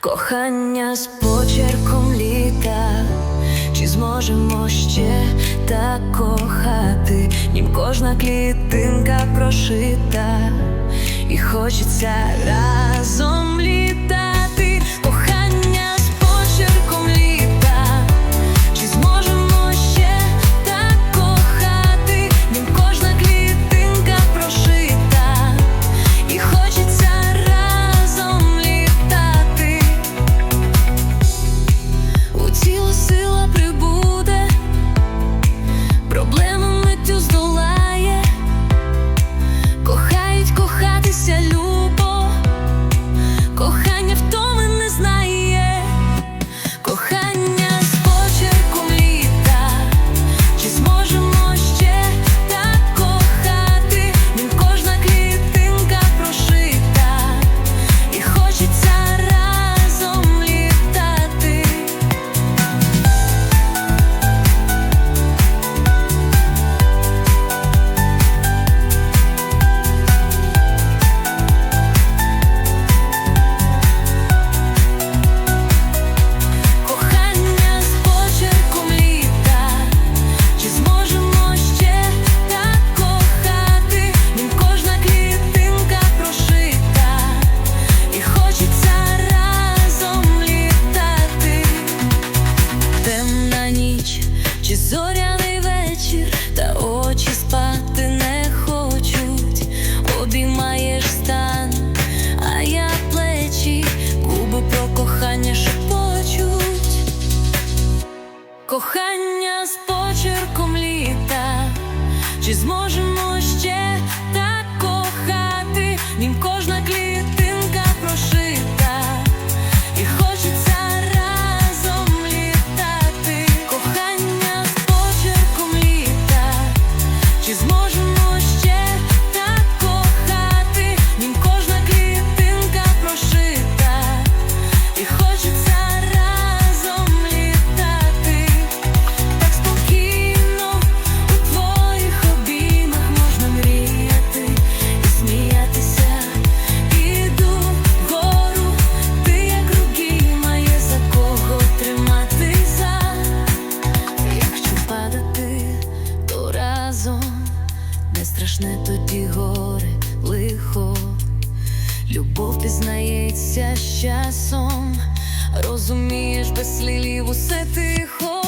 кохання з почерком літа, чи зможемо ще так кохати, нім кожна клітинка прошита, і хочеться разом літати. зоряний вечір, та очі спати не хочуть, обіймаєш стан, а я плечі, губи про кохання шепочуть, кохання з почерком літа, чи зможемо? страшне тобі горе лихо, любов пізнається з часом, розумієш без слів усе тихо.